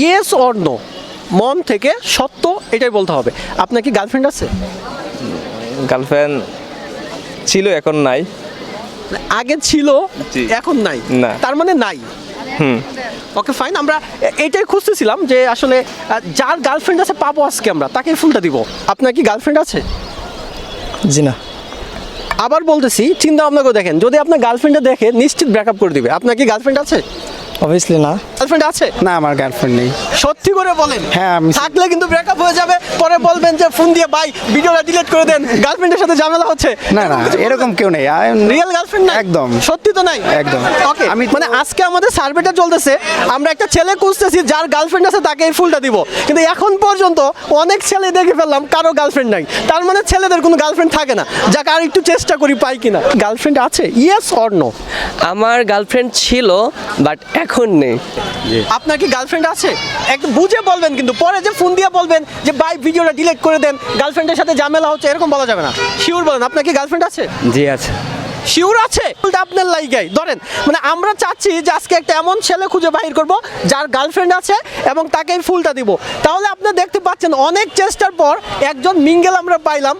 Yes or no মন থেকে সত্য এটাই বলতে হবে। আপনার কি গার্লফ্রেন্ড আছে? গার্লফ্রেন্ড ছিল এখন নাই। আগে ছিল এখন নাই। না। তার মানে নাই। হুম। ওকে ফাইন আমরা এটাই খুঁজতেছিলাম যে আসলে যার গার্লফ্রেন্ড আছে পাবো আজকে আমরা তাকে ফুলটা দিব। আপনার কি গার্লফ্রেন্ড আছে? জি না। আবার বলতেছি চিন্তা ভাবনা করে দেখেন যদি আপনার গার্লফ্রেন্ডে দেখে নিশ্চিত ব্রেকআপ করে দিবে। আপনার কি গার্লফ্রেন্ড আছে? অবভিয়াসলি না। গার্লফ্রেন্ড আছে? না আমার গার্লফ্রেন্ড নেই। সত্যি করে বলেন? হ্যাঁ, আমি- থাকলে কিন্তু ব্রেকআপ হয়ে যাবে। বলবেন যে ফোন দিয়ে ভাই ভিডিওটা ডিলিট করে দেন গার্লফ্রেন্ডের সাথে ঝামেলা হচ্ছে। না না এরকম কেউ নেই। রিয়েল গার্লফ্রেন্ড না? একদম। সত্যি তো নাই? একদম। ওকে আমি আমি- মানে আজকে আমাদের সার্ভেটা চলতেছে আমরা একটা ছেলে খুঁজতেছি যার গার্লফ্রেন্ড আছে তাকে এই ফুলটা দিব। কিন্তু এখন পর্যন্ত অনেক ছেলে দেখে ফেললাম কারও গার্লফ্রেন্ড নাই। তার মানে ছেলেদের কোনো গার্লফ্রেন্ড থাকে না। যাকে আর একটু চেষ্টা করি পাই কিনা। গার্লফ্রেন্ড আছে? ইয়েস অর নো আমার গার্লফ্রেন্ড ছিল বাট এখন নেই। আপনার কি গার্লফ্রেন্ড আছে? একটু বুঝে বলবেন কিন্তু পরে যে ফোন দিয়ে বলবেন যে ভাই ভিডিওটা ডিলিট করে দেন। গার্লফ্রেন্ডের সাথে ঝামেলা হচ্ছে, এরকম বলা যাবে না। শিওর বলেন, আপনার কি গার্লফ্রেন্ড আছে? জি, আছে। শিওর আছে? বলতে আপনার লাইগাই। ধরেন মানে আমরা চাচ্ছি যে আজকে একটা এমন ছেলে খুঁজে বাহির করব যার গার্লফ্রেন্ড আছে এবং তাকে এই ফুলটা দিব। তাহলে আপনি দেখতে পাচ্ছেন অনেক চেষ্টার পর একজন মিঙ্গেল আমরা পাইলাম।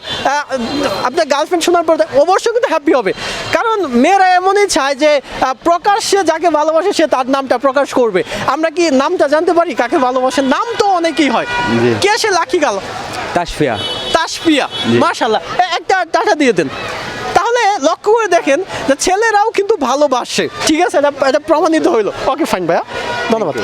আপনার গার্লফ্রেন্ড শোনার পর অবশ্যই কিন্তু হ্যাপি হবে। কারণ মেয়েরা এমনই চায় যে প্রকাশ্যে যাকে ভালোবাসে সে তার নামটা প্রকাশ করবে। আমরা কি নামটা জানতে পারি? কাকে ভালোবাসে? নাম তো অনেকেই হয়। কে সে লাকি গাল? তাসফিয়া। তাসপিয়া মাশাল্লাহ একটা টাটা দিয়ে দেন। লক্ষ্য করে দেখেন যে ছেলেরাও কিন্তু ভালোবাসে। ঠিক আছে? এটা এটা প্রমাণিত হইল। ওকে ফাইন ভাইয়া। ধন্যবাদ।